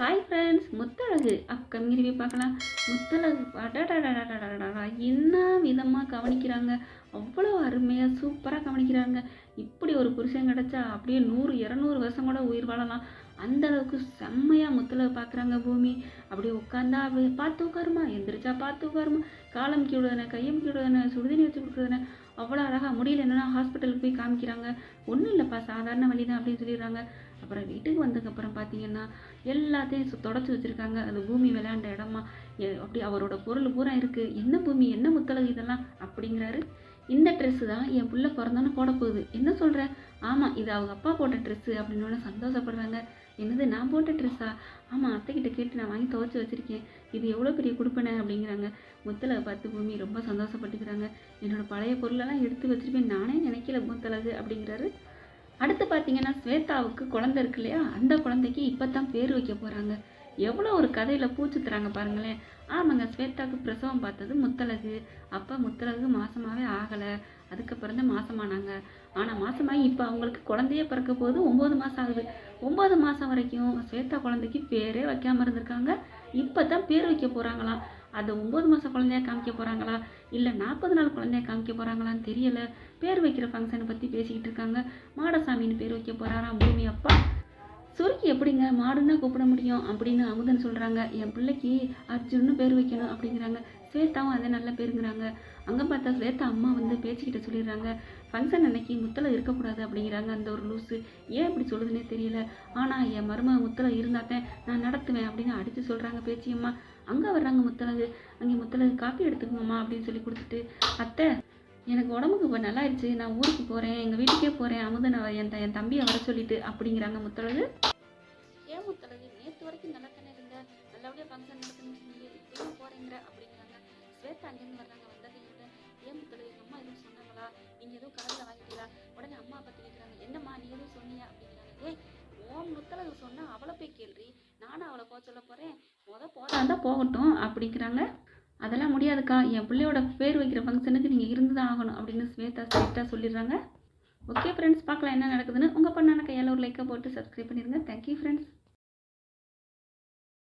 Hi friends Muthazhagu. Upcoming review பார்க்கலாம் முத்தழகு அடடடடடடடா என்ன விதமாக கவனிக்கிறாங்க அவ்வளோ அருமையாக சூப்பராக கவனிக்கிறாங்க இப்படி ஒரு புருஷன் கிடச்சா அப்படியே நூறு இரநூறு வருஷம் கூட உயிர் வாழலாம் அந்த அளவுக்கு செம்மையாக முத்தழகு. பார்க்குறாங்க பூமி அப்படியே உட்காந்தா அப்படி பார்த்து உட்காருமா எந்திரிச்சா பார்த்து உட்காருமா காலம் கீடுதானே கையம் கீடுதானே சுடுதண்ணி வச்சு கொடுக்குறதுனே அவ்வளோ அழகாக முடியல என்னென்னா ஹாஸ்பிட்டலுக்கு போய் காமிக்கிறாங்க ஒன்றும் இல்லைப்பா சாதாரண வழி தான் அப்படின்னு சொல்லிடுறாங்க அப்புறம் வீட்டுக்கு வந்ததுக்கப்புறம் பார்த்தீங்கன்னா எல்லாத்தையும் சு- தொடச்சி வச்சுருக்காங்க. அந்த பூமி விளையாண்ட இடமா எ- அப்படி அவரோட பொருள் பூரா இருக்குது என்ன பூமி என்ன முத்தலகு இதெல்லாம்? அப்படிங்கிறாரு. இந்த ட்ரெஸ்ஸு தான் என் பிள்ளை பிறந்தோன்னு போட போகுது. என்ன சொல்கிற ஆமாம் இது அவங்க அப்பா போட்ட ட்ரெஸ்ஸு அப்படின்னு சந்தோஷப்படுறாங்க. என்னது நான் போட்ட ட்ரெஸ்ஸா ஆமாம் அத்தைக்கிட்ட கேட்டு நான் வாங்கி துவச்சி வச்சுருக்கேன். இது எவ்வளோ பெரிய கொடுப்பனை? அப்படிங்கிறாங்க. முத்தழகை பார்த்து பூமி ரொம்ப சந்தோஷப்பட்டுக்கிறாங்க. என்னோடய பழைய பொருளெல்லாம் எடுத்து வச்சுருப்பேன். நானே நினைக்கல முத்தலகு அப்படிங்கிறாரு. அடுத்து பார்த்தீங்கன்னா ஸ்வேதாவுக்கு குழந்தை இருக்கு இல்லையா? அந்த குழந்தைக்கு இப்போ தான் பேர் வைக்க போகிறாங்க எவ்வளோ ஒரு கதையில் பூச்சுத்துறாங்க பாருங்களேன். ஆமாங்க ஸ்வேதாவுக்கு பிரசவம் பார்த்தது முத்தலகு அப்போ முத்தலகு மாசமாவே ஆகலை. அதுக்கப்புறம் தான் மாசமானாங்க. ஆனால் மாசமாகி இப்போ அவங்களுக்கு குழந்தையே பிறக்க போது ஒம்பது மாதம் ஆகுது. ஒம்பது மாதம் வரைக்கும் ஸ்வேதா குழந்தைக்கு பேரே வைக்காமல் இருந்திருக்காங்க. இப்போ தான் பேர் வைக்க போகிறாங்களாம் அது ஒம்பது மாதம் குழந்தைய காமிக்க போகிறாங்களா இல்லை நாற்பது நாள் குழந்தைய காமிக்க போகிறாங்களான்னு தெரியல. பேர் வைக்கிற ஃபங்க்ஷனை பற்றி பேசிக்கிட்டு இருக்காங்க. மாடசாமின்னு பேர் வைக்க போகிறாராம் பூமி அப்பா. சுருக்கி எப்படிங்க? மாடுன்னா கூப்பிட முடியும் அப்படின்னு அமுதன் சொல்கிறாங்க என் பிள்ளைக்கு அர்ஜுன்னு பேர் வைக்கணும் அப்படிங்கிறாங்க. ஸ்வேதாவும் அதே நல்ல பேருங்கிறாங்க. அங்கே பார்த்தா ஸ்வேதா அம்மா வந்து பேச்சுக்கிட்ட சொல்லிடுறாங்க. ஃபங்க்ஷன் அன்னைக்கு முத்தலை இருக்கக்கூடாது அப்படிங்கிறாங்க அந்த ஒரு லூஸு ஏன் இப்படி சொல்லுதுன்னே தெரியல. ஆனால் என் மருமக முத்தலை இருந்தாத்தேன் நான் நடத்துவேன் அப்படின்னு அடித்து சொல்கிறாங்க பேச்சியம்மா. அங்கே வர்றாங்க முத்தலகு அங்கே முத்தலகு காப்பி எடுத்துக்கோங்கம்மா அப்படின்னு சொல்லி கொடுத்துட்டு அத்தை எனக்கு உடம்புக்கு இப்போ நல்லா ஆயிடுச்சு நான் ஊருக்கு போகிறேன் எங்கள் வீட்டுக்கே போகிறேன் அமுதன் என் என் தம்பியை வர சொல்லிட்டு அப்படிங்கிறாங்க முத்தழகு. ஏன் முத்தழகு? நேற்று வரைக்கும் நல்லா தானே இருந்த. நல்லபடியாக ஃபங்க்ஷன் நடத்தணும்னு சொல்லி ஸ்வேதா அங்கேருந்து வர்றாங்க வந்ததுக்கிட்ட ஏன் முத்தழகு? எங்கள் அம்மா எதுவும் சொன்னாங்களா? நீங்கள் எதுவும் கடையில் வாங்கிட்டீங்களா? உடனே அம்மா பற்றி கேட்குறாங்க என்னம்மா நீ எதுவும் சொன்னியா? அப்படிங்கிறாங்க. ஏய் ஓம் முத்தழகு சொன்னால் அவளை போய் கேள்றி. நானும் அவளை போக சொல்ல போகிறேன் முத போதா தான் போகட்டும் அப்படிங்கிறாங்க. அதெல்லாம் முடியாதுக்கா. என் பிள்ளையோட பேர் வைக்கிற ஃபங்க்ஷனுக்கு நீங்கள் இருந்து தான் ஆகணும் அப்படின்னு ஸ்வேதா ஸ்ட்ரைட்டாக சொல்லிடுறாங்க. ஓகே ஃப்ரெண்ட்ஸ் பார்க்கலாம் என்ன நடக்குதுன்னு உங்கள் பண்ணான கையால் ஒரு லைக்கை போட்டு சப்ஸ்கிரைப் பண்ணிடுங்க. Thank you friends